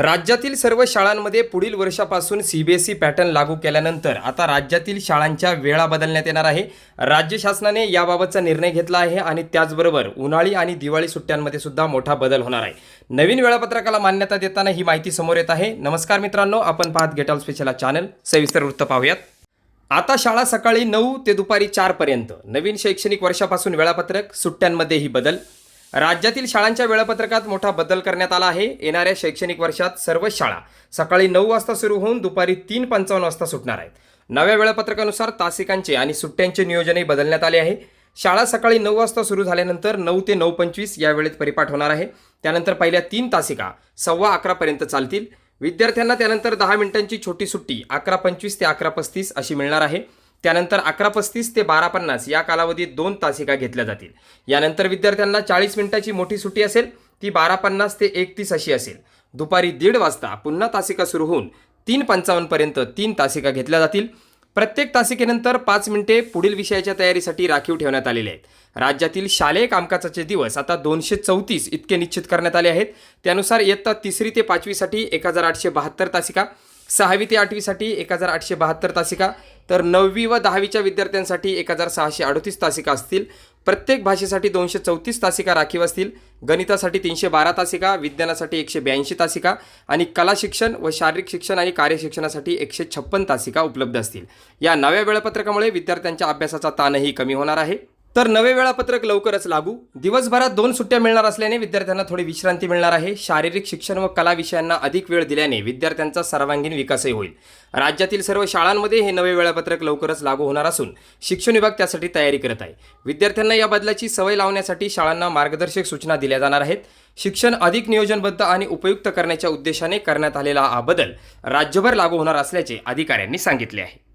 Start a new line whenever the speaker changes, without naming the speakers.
राज्यातील सर्व शाळांमध्ये पुढील वर्षापासून C B S E pattern लागू केल्यानंतर आता राज्यातील शाळांच्या वेळा बदलण्यात येणार आहे. राज्य शासनाने याबाबतचा निर्णय घेतला आहे आणि त्याचबरोबर उन्हाळी आणि दिवाळी सुट्ट्यांमध्ये सुद्धा मोठा बदल होणार आहे. नवीन वेळापत्रकाला मान्यता देताना ही माहिती समोर येत आहे. नमस्कार मित्रांनो आपण पाहत गेटॉल स्पेशल चॅनल सविस्तर वृत्त पाहूयात. आता शाळा सकाळी नऊ ते दुपारी चारपर्यंत नवीन शैक्षणिक वर्षापासून वेळापत्रक सुट्ट्यांमध्येही बदल. राज्यातील शाळांच्या वेळापत्रकात मोठा बदल करण्यात आला आहे. येणाऱ्या शैक्षणिक वर्षात सर्व शाळा सकाळी नऊ वाजता सुरू होऊन दुपारी तीन पंचावन्न वाजता सुटणार आहेत. नव्या वेळापत्रकानुसार तासिकांचे आणि सुट्ट्यांचे नियोजनही बदलण्यात आले आहे. शाळा सकाळी नऊ वाजता सुरू झाल्यानंतर नऊ ते नऊ पंचवीस या वेळेत परिपाठ होणार आहे. त्यानंतर पहिल्या तीन तासिका सव्वा अकरापर्यंत चालतील. विद्यार्थ्यांना त्यानंतर दहा मिनिटांची छोटी सुट्टी अकरा पंचवीस ते अकरा पस्तीस अशी मिळणार आहे. त्यानंतर अकरा पस्तीस ते बारा पन्नास या कालावधीत दोन तासिका घेतल्या जातील. यानंतर विद्यार्थ्यांना चाळीस मिनिटाची मोठी सुट्टी असेल ती बारा पन्नास ते एकतीस अशी असेल. दुपारी दीड वाजता पुन्हा तासिका सुरू होऊन तीन पंचावन्नपर्यंत तीन तासिका घेतल्या जातील. प्रत्येक तासिकेनंतर पाच मिनिटे पुढील विषयाच्या तयारीसाठी राखीव ठेवण्यात आलेले आहेत. राज्यातील शालेय कामकाजाचे दिवस आता दोनशे चौतीस इतके निश्चित करण्यात आले आहेत. त्यानुसार इयत्ता तिसरी ते पाचवीसाठी एक हजार आठशे बहात्तर तासिका सहावी ते आठवीसाठी एक हजार आठशे बहात्तर तासिका तर नववी व दहावीच्या विद्यार्थ्यांसाठी एक हजार सहाशे अडतीस तासिका असतील. प्रत्येक भाषेसाठी दोनशे चौतीस तासिका राखीव असतील. गणितासाठी तीनशे बारा तासिका विज्ञानासाठी एकशे ब्याऐंशी तासिका आणि कला शिक्षण व शारीरिक शिक्षण आणि कार्यशिक्षणासाठी एकशे छप्पन तासिका उपलब्ध असतील. या नव्या वेळापत्रकामुळे विद्यार्थ्यांच्या अभ्यासाचा ताणही कमी होणार आहे. तर नवे वेळापत्रक लवकरच लागू. दिवसभरात दोन सुट्ट्या मिळणार असल्याने विद्यार्थ्यांना थोडी विश्रांती मिळणार आहे. शारीरिक शिक्षण व कला विषयांना अधिक वेळ दिल्याने विद्यार्थ्यांचा सर्वांगीण विकासही होईल. राज्यातील सर्व शाळांमध्ये हे नवे वेळापत्रक लवकरच लागू होणार असून शिक्षण विभाग त्यासाठी तयारी करत आहे. विद्यार्थ्यांना या बदलाची सवय लावण्यासाठी शाळांना मार्गदर्शक सूचना दिल्या जाणार आहेत. शिक्षण अधिक नियोजनबद्ध आणि उपयुक्त करण्याच्या उद्देशाने करण्यात आलेला हा बदल राज्यभर लागू होणार असल्याचे अधिकाऱ्यांनी सांगितले आहे.